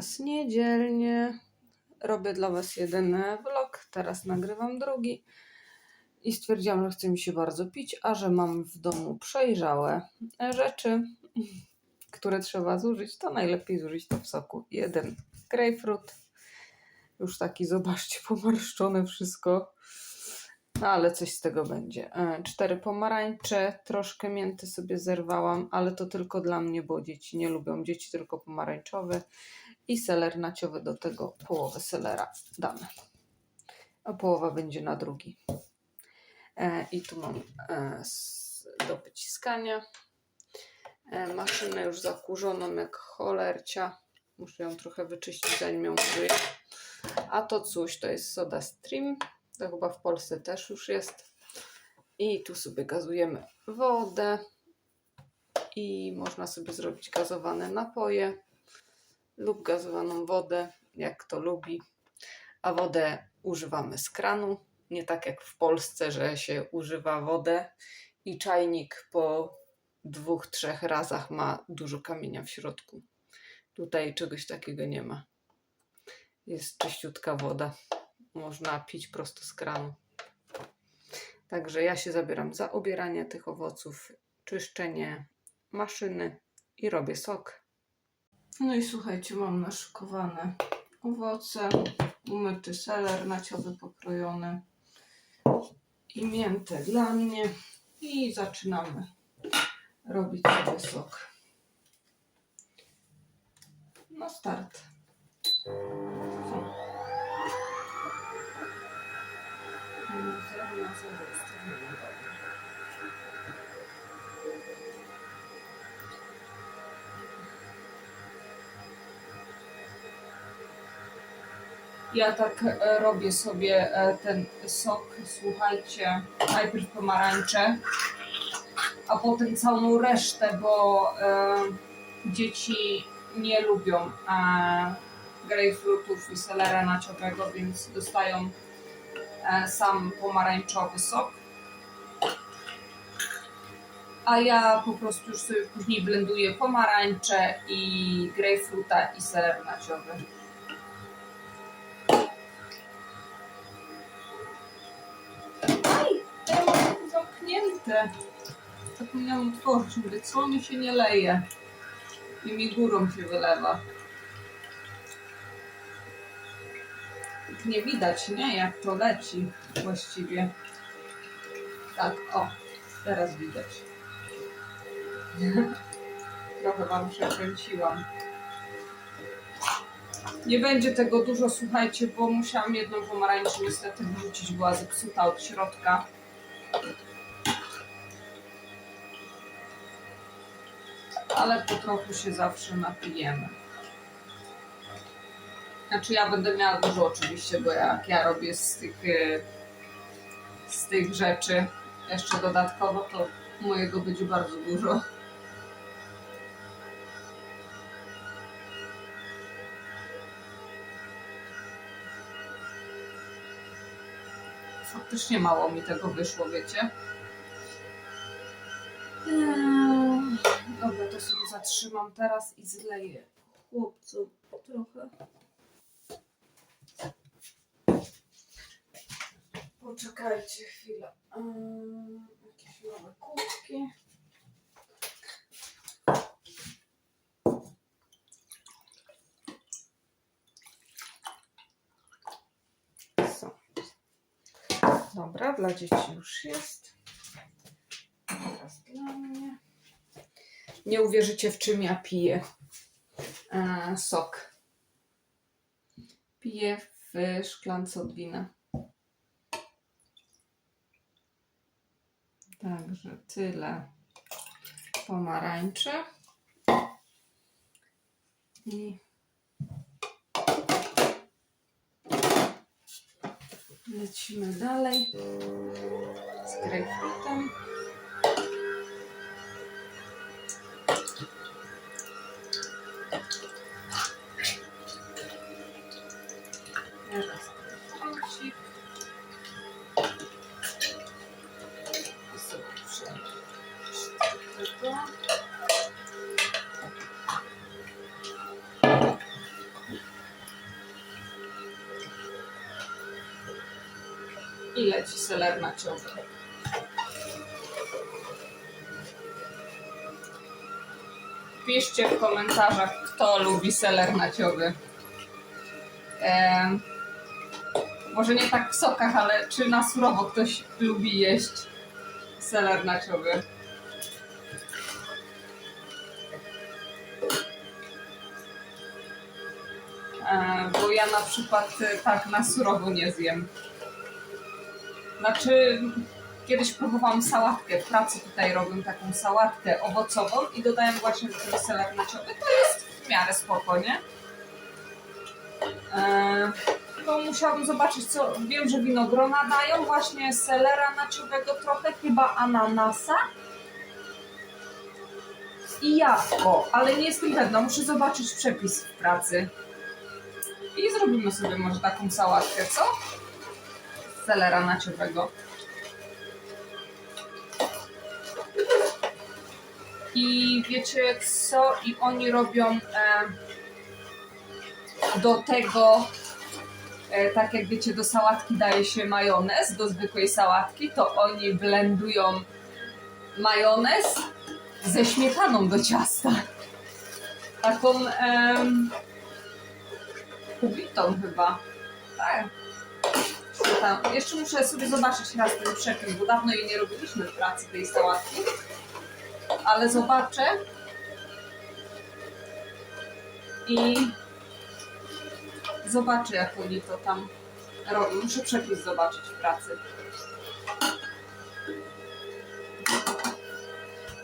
Was niedzielnie. Robię dla Was jeden vlog, teraz nagrywam drugi. I stwierdziłam, że chce mi się bardzo pić, a że mam w domu przejrzałe rzeczy, które trzeba zużyć, to najlepiej zużyć to w soku. Jeden grapefruit, już taki, zobaczcie, pomarszczone wszystko. No ale coś z tego będzie. E, Cztery pomarańcze, troszkę mięty sobie zerwałam, ale to tylko dla mnie, bo dzieci nie lubią. Dzieci tylko pomarańczowy i seler naciowy do tego połowę selera damy. A połowa będzie na drugi. E, I tu mam e, s- do wyciskania. E, Maszynę już zakurzoną jak cholercia. Muszę ją trochę wyczyścić zanim ją użyję. A to coś to jest soda stream. To chyba w Polsce też już jest. I tu sobie gazujemy wodę. I można sobie zrobić gazowane napoje lub gazowaną wodę, jak kto lubi. A wodę używamy z kranu. Nie tak jak w Polsce, że się używa wodę i czajnik po dwóch, trzech razach ma dużo kamienia w środku. Tutaj czegoś takiego nie ma. Jest czyściutka woda można pić prosto z kranu. Także ja się zabieram za obieranie tych owoców, czyszczenie maszyny i robię sok. No i słuchajcie, mam naszykowane owoce, umyty seler naciowy pokrojony i miętę dla mnie i zaczynamy robić sobie sok. No start. Ja tak e, robię sobie e, ten sok, słuchajcie, najpierw pomarańcze, a potem całą resztę, bo e, dzieci nie lubią e, grejpfrutów i selera naciowego, więc dostają e, sam pomarańczowy sok. A ja po prostu już sobie później blenduję pomarańcze i grejpfruta i seler naciowy. Zamknięte. Zapomniałam otworzyć, mówię, co mi się nie leje. I mi górą się wylewa. Nie widać, nie? Jak to leci właściwie. Tak, o, teraz widać. Trochę wam przekręciłam. Nie będzie tego dużo, słuchajcie, bo musiałam jedną pomarańczę niestety wyrzucić, była zepsuta od środka. Ale po trochu się zawsze napijemy. Znaczy ja będę miała dużo oczywiście, bo jak ja robię z tych, y, z tych rzeczy jeszcze dodatkowo, to mojego będzie bardzo dużo. Faktycznie mało mi tego wyszło, wiecie? Sobie zatrzymam teraz i zleję chłopcu trochę. Poczekajcie chwilę. Eee, Jakieś nowe kubki. Są. Dobra, dla dzieci już jest. Teraz dla mnie. Nie uwierzycie, w czym ja piję e, sok. Piję w szklance od wina. Także tyle pomarańczy. I lecimy dalej z grejpfrutem. Naciowy. Piszcie w komentarzach, kto lubi seler naciowy. Em, może nie tak w sokach, ale czy na surowo ktoś lubi jeść seler naciowy? E, bo ja na przykład e, tak na surowo nie zjem. Znaczy, kiedyś próbowałam sałatkę w pracy, tutaj robię taką sałatkę owocową i dodałem właśnie do tego seler naciowy. To jest w miarę spoko, nie? E, to musiałabym zobaczyć, co. Wiem, że winogrona dają, właśnie selera naciowego trochę, chyba ananasa i jabłko, ale nie jestem pewna, muszę zobaczyć przepis w pracy. I zrobimy sobie może taką sałatkę, co? Selera naciowego. I wiecie co? I oni robią e, do tego, e, tak jak wiecie, do sałatki daje się majonez, do zwykłej sałatki, to oni blendują majonez ze śmietaną do ciasta. Taką em, kubitą chyba. Tak. Jeszcze muszę sobie zobaczyć raz ten przepis, bo dawno jej nie robiliśmy w pracy tej sałatki. Ale zobaczę. I zobaczę, jak oni to tam robią. Muszę przepis zobaczyć w pracy.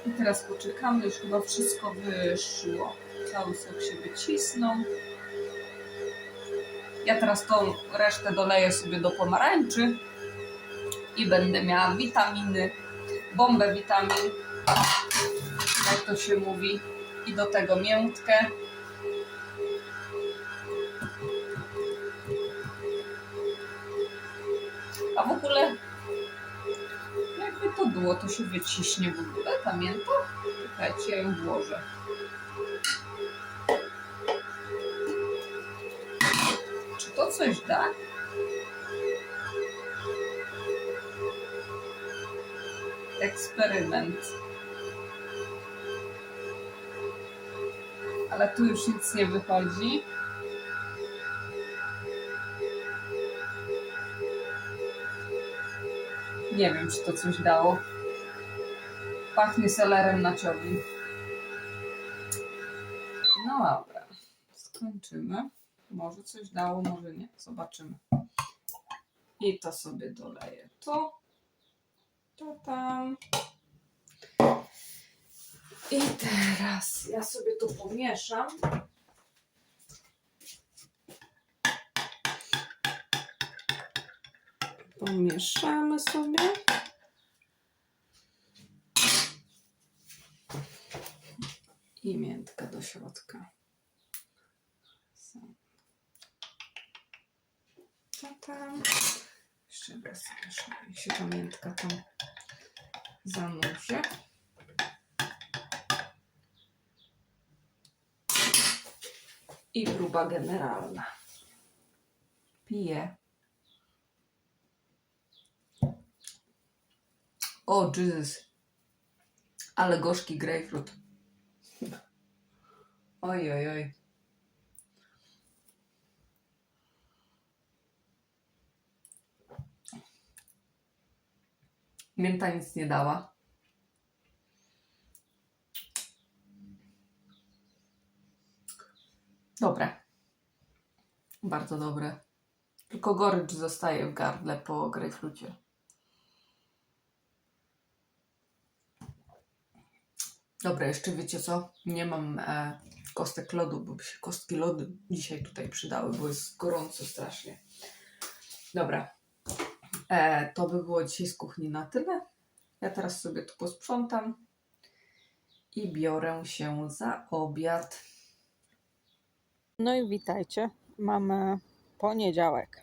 I teraz poczekamy, już chyba wszystko wyszło. Cały sok się wycisnął. Ja teraz tą resztę doleję sobie do pomarańczy i będę miała witaminy, bombę witamin, jak to się mówi, i do tego miętkę. A w ogóle, jakby to było, to się wyciśnie w ogóle, ta mięta? Czekajcie, ja ją włożę. Coś da? Eksperyment. Ale tu już nic nie wychodzi. Nie wiem, czy to coś dało. Pachnie selerem naciowym. No dobra, skończymy. Może coś dało, może nie. Zobaczymy. I to sobie doleję. To. To tam. I teraz ja sobie to pomieszam. Pomieszamy sobie. I miętka do środka. So. Co tam? Jeszcze raz żeby się ta miętka tam zanurzy. I próba generalna. Piję. O, Jesus. Ale gorzki grejpfrut. Oj, oj, oj. Mięta nic nie dała. Dobre. Bardzo dobre. Tylko gorycz zostaje w gardle po grejpfrucie. Dobra, jeszcze wiecie co? Nie mam e, kostek lodu, bo by się kostki lodu dzisiaj tutaj przydały, bo jest gorąco strasznie. Dobra. E, to by było dzisiaj z kuchni na tyle. Ja teraz sobie to posprzątam i biorę się za obiad. No i witajcie. Mamy poniedziałek.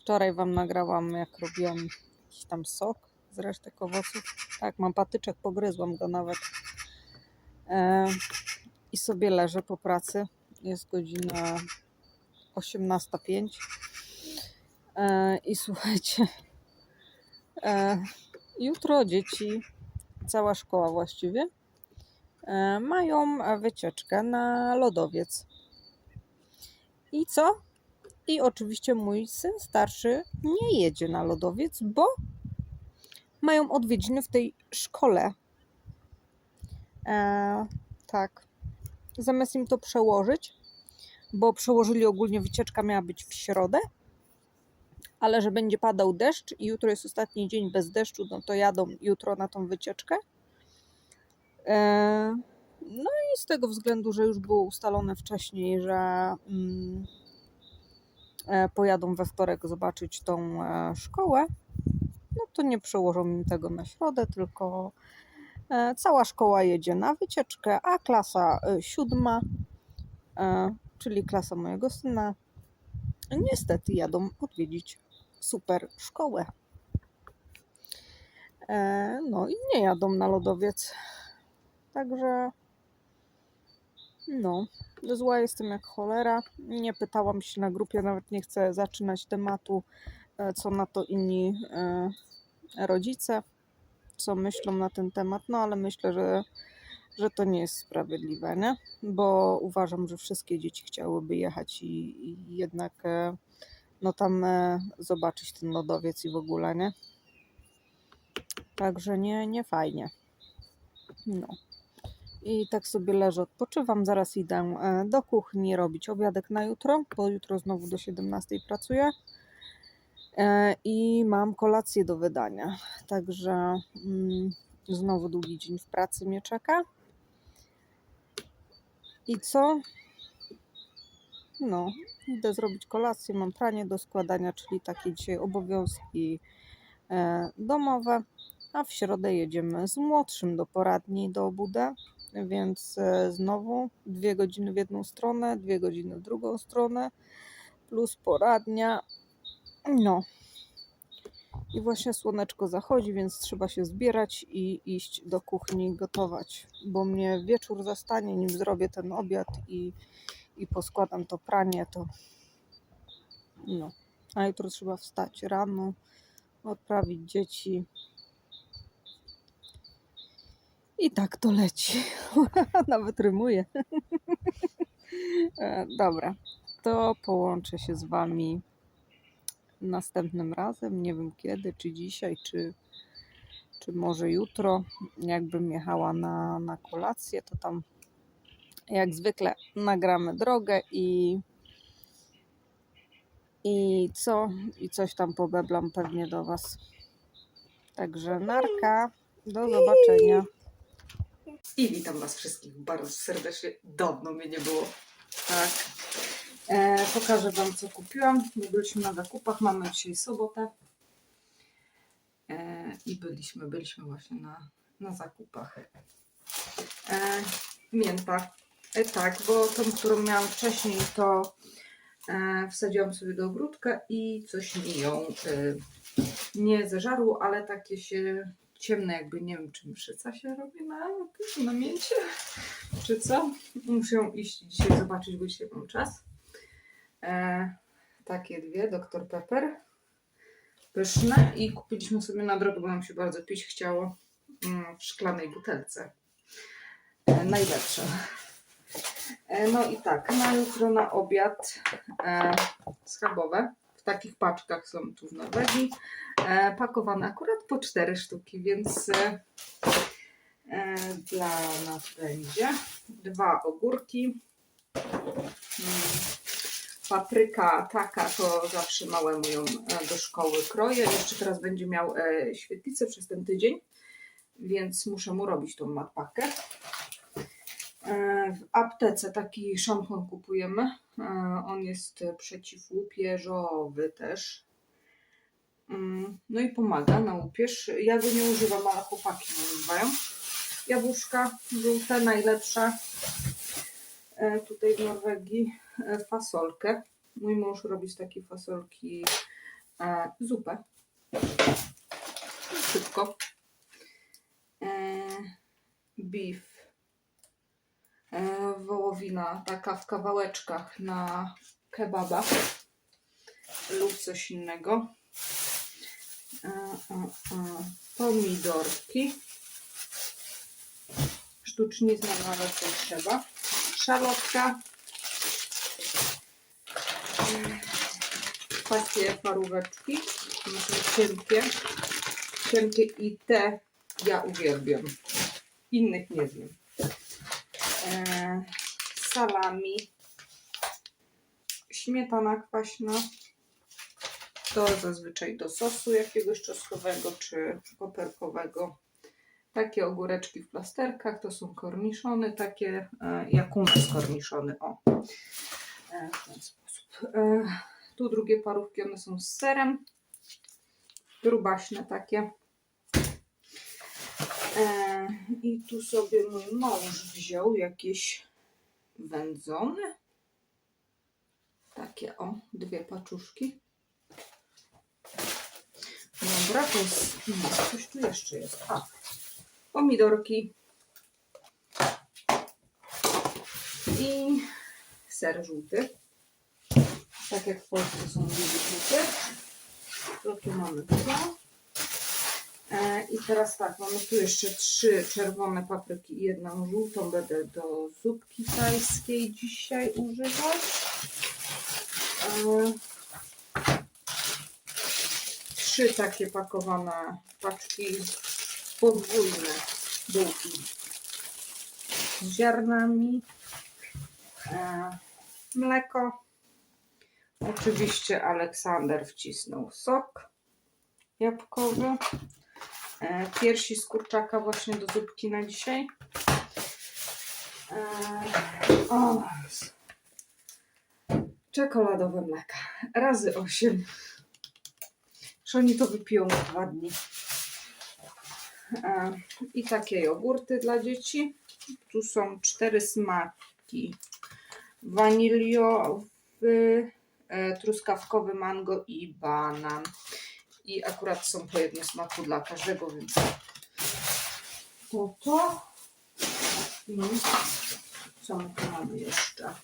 Wczoraj Wam nagrałam, jak robiłam jakiś tam sok z resztek owoców. Tak, mam patyczek, pogryzłam go nawet. E, I sobie leżę po pracy. Jest godzina 18.05. E, I słuchajcie, e, jutro dzieci, cała szkoła właściwie, e, mają wycieczkę na lodowiec. I co? I oczywiście mój syn starszy nie jedzie na lodowiec, bo mają odwiedziny w tej szkole. E, tak. Zamiast im to przełożyć, bo przełożyli ogólnie wycieczka miała być w środę, ale że będzie padał deszcz i jutro jest ostatni dzień bez deszczu, no to jadą jutro na tą wycieczkę. E, no i z tego względu, że już było ustalone wcześniej, że mm, e, pojadą we wtorek zobaczyć tą e, szkołę, no to nie przełożą im tego na środę, tylko cała szkoła jedzie na wycieczkę, a klasa siódma, czyli klasa mojego syna, niestety jadą odwiedzić super szkołę. E, No i nie jadą na lodowiec. Także no, zła jestem jak cholera. Nie pytałam się na grupie, nawet nie chcę zaczynać tematu, e, co na to inni e, rodzice, co myślą na ten temat, no ale myślę, że, że to nie jest sprawiedliwe, nie? Bo uważam, że wszystkie dzieci chciałyby jechać i, i jednak no tam e, zobaczyć ten lodowiec i w ogóle, nie? Także nie, nie fajnie. No. I tak sobie leżę, odpoczywam. Zaraz idę e, do kuchni robić obiadek na jutro, bo jutro znowu do 17 pracuję. E, I mam kolację do wydania. Także mm, znowu długi dzień w pracy mnie czeka. I co? No, idę zrobić kolację. Mam pranie do składania, czyli takie dzisiaj obowiązki e, domowe. A w środę jedziemy z młodszym do poradni do Budę, więc e, znowu dwie godziny w jedną stronę, dwie godziny w drugą stronę, plus poradnia. No. I właśnie słoneczko zachodzi, więc trzeba się zbierać i iść do kuchni gotować, bo mnie wieczór zastanie, nim zrobię ten obiad i, i poskładam to pranie, to no. A jutro trzeba wstać rano, odprawić dzieci, i tak to leci. Nawet rymuje. E, Dobra, to połączę się z Wami następnym razem. Nie wiem kiedy, czy dzisiaj, czy, czy może jutro. Jakbym jechała na, na kolację, to tam jak zwykle nagramy drogę i. I co? I coś tam pobeblam pewnie do Was. Także narka. Do zobaczenia. I witam Was wszystkich bardzo serdecznie. Dawno mnie nie było. Tak. E, pokażę Wam, co kupiłam. My byliśmy na zakupach. Mamy dzisiaj sobotę. E, I byliśmy, byliśmy właśnie na, na zakupach. E, mięta. E, tak, bo tą, którą miałam wcześniej, to e, wsadziłam sobie do ogródka i coś mi ją e, nie zeżarło, ale takie się ciemne, jakby nie wiem, czy mszyca się robi na, na mięcie, czy co. Muszę ją iść dzisiaj zobaczyć, bo dzisiaj mam czas. E, takie dwie, Dr. Pepper. Pyszne i kupiliśmy sobie na drogę, bo nam się bardzo pić chciało mm, w szklanej butelce. E, najlepsze. E, no i tak, na jutro na obiad e, schabowe. W takich paczkach są tu w Norwegii e, pakowane akurat po cztery sztuki, więc e, e, dla nas będzie dwa ogórki, mm, papryka taka, to zawsze małemu ją e, do szkoły kroję. Jeszcze teraz będzie miał świetlicę przez ten tydzień, więc muszę mu robić tą matpakę. E, W aptece taki szampon kupujemy. E, On jest przeciwłupieżowy też. Mm, No i pomaga na łupież. Ja go nie używam, ale chłopaki nie używają. Jabłuszka żółte, najlepsze. E, Tutaj w Norwegii fasolkę. Mój mąż robi z takiej fasolki zupę. Szybko. Beef wołowina taka w kawałeczkach na kebaba. lub coś innego. E, e, e, Pomidorki. Sztuczniznę, no ale co trzeba. Szalotka. Takie paróweczki. Cienkie. Cienkie i te ja uwielbiam. Innych nie wiem. E, salami. Śmietana kwaśna. To zazwyczaj do sosu jakiegoś czosnkowego czy koperkowego. Takie ogóreczki w plasterkach to są korniszony, takie e, jak u korniszony. O, e, w ten sposób. Tu drugie parówki, one są z serem. Grubaśne takie. E, I tu sobie mój mąż wziął jakieś wędzone. Takie o, dwie paczuszki. Dobra, to jest, nie, coś tu jeszcze jest. A, pomidorki i ser żółty. Tak jak w Polsce są dwie żółte. To tu mamy to. E, I teraz tak, mamy tu jeszcze trzy czerwone papryki i jedną żółtą. Będę do zupki tajskiej dzisiaj używać. E, Trzy takie pakowane paczki podwójne bułki z ziarnami. E, Mleko. Oczywiście Aleksander wcisnął sok jabłkowy. E, piersi z kurczaka właśnie do zupki na dzisiaj. E, o, czekoladowe mleka. Razy 8. Że oni to wypiją w dwa dni. E, I takie jogurty dla dzieci. Tu są cztery smaki. Waniliowy, truskawkowy, mango i banan. I akurat są po jednym smaku dla każdego, więc to to. I co my tu mamy jeszcze?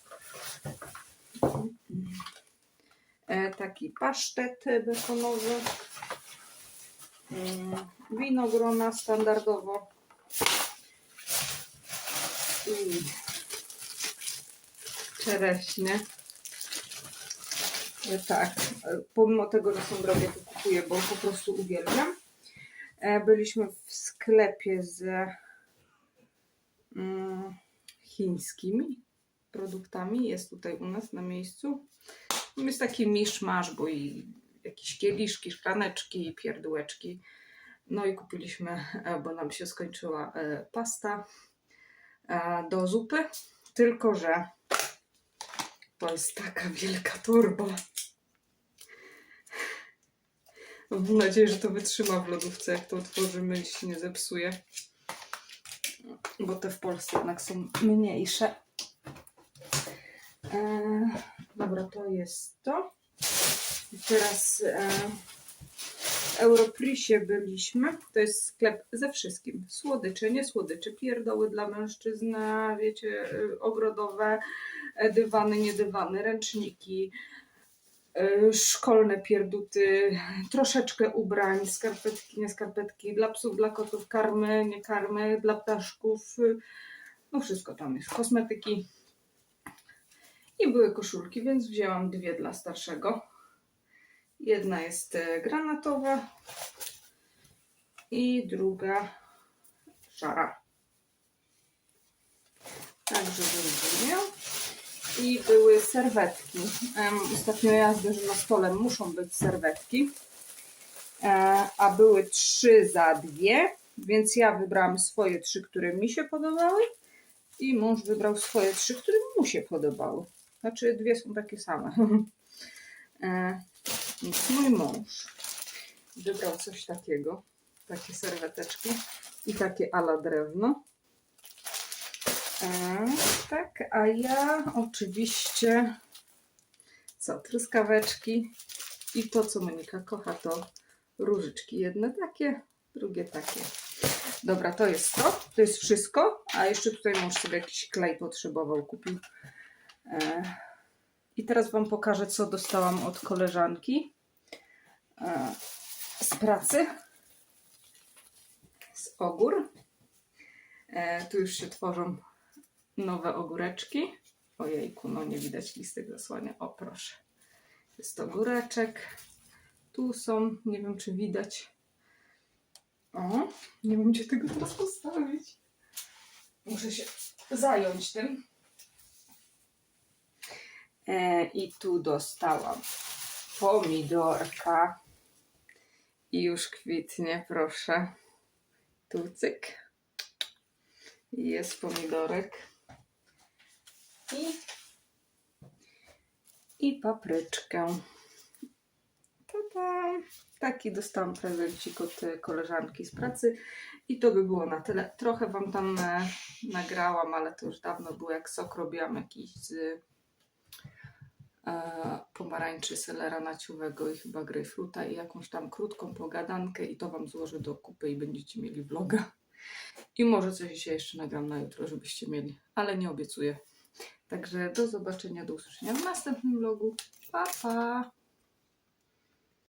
E, taki pasztet bekonowy. Mm, Winogrona standardowo. I czereśnie. Tak, pomimo tego, że są drogie, to kupuję, bo po prostu uwielbiam. E, Byliśmy w sklepie z mm, chińskimi produktami. Jest tutaj u nas na miejscu. Jest taki miszmasz, bo i jakieś kieliszki, szklaneczki, pierdółeczki. No i kupiliśmy, e, bo nam się skończyła e, pasta do zupy. Tylko, że to jest taka wielka torba. Mam nadzieję, że to wytrzyma w lodówce, jak to otworzymy i się nie zepsuje. Bo te w Polsce jednak są mniejsze. E, dobra, to jest to. I teraz e, w Europrisie byliśmy. To jest sklep ze wszystkim. Słodycze, nie słodycze, pierdoły dla mężczyzn, wiecie, e, ogrodowe, e, dywany, nie dywany, ręczniki, szkolne pierduty, troszeczkę ubrań, skarpetki, nie skarpetki, dla psów, dla kotów, karmy, nie karmy, dla ptaszków. e, No wszystko tam jest. Kosmetyki. I były koszulki, więc wzięłam dwie dla starszego. Jedna jest e, granatowa i druga szara. Tak, żeby miał. I były serwetki. Ostatnio jazdy, że na stole muszą być serwetki. E, A były trzy za dwie, więc ja wybrałam swoje trzy, które mi się podobały. I mąż wybrał swoje trzy, które mu się podobały. Znaczy dwie są takie same. E, Więc mój mąż wybrał coś takiego. Takie serweteczki i takie ala drewno. Tak, a ja oczywiście co, truskaweczki i to, co Monika kocha, to różyczki. Jedne takie, drugie takie. Dobra, to jest to. To jest wszystko. A jeszcze tutaj mąż sobie jakiś klej potrzebował. Kupił e, I teraz Wam pokażę, co dostałam od koleżanki e, z pracy. Z ogór. E, tu już się tworzą nowe ogóreczki. Ojejku, no nie widać listek zasłania. O, proszę. Jest ogóreczek. Tu są, nie wiem czy widać. O, nie wiem gdzie tego teraz postawić. Muszę się zająć tym. E, I tu dostałam pomidorka. I już kwitnie, proszę. Tu cyk. Jest pomidorek. I, papryczkę. Tada! Taki dostałam prezencik od e, koleżanki z pracy. I to by było na tyle. Trochę Wam tam e, nagrałam, ale to już dawno było, jak sok robiłam jakiś z e, pomarańczy selera naciowego i chyba grejpfruta i jakąś tam krótką pogadankę i to Wam złożę do kupy i będziecie mieli vloga. I może coś się jeszcze nagram na jutro, żebyście mieli, ale nie obiecuję. Także do zobaczenia, do usłyszenia w następnym vlogu. Pa, pa!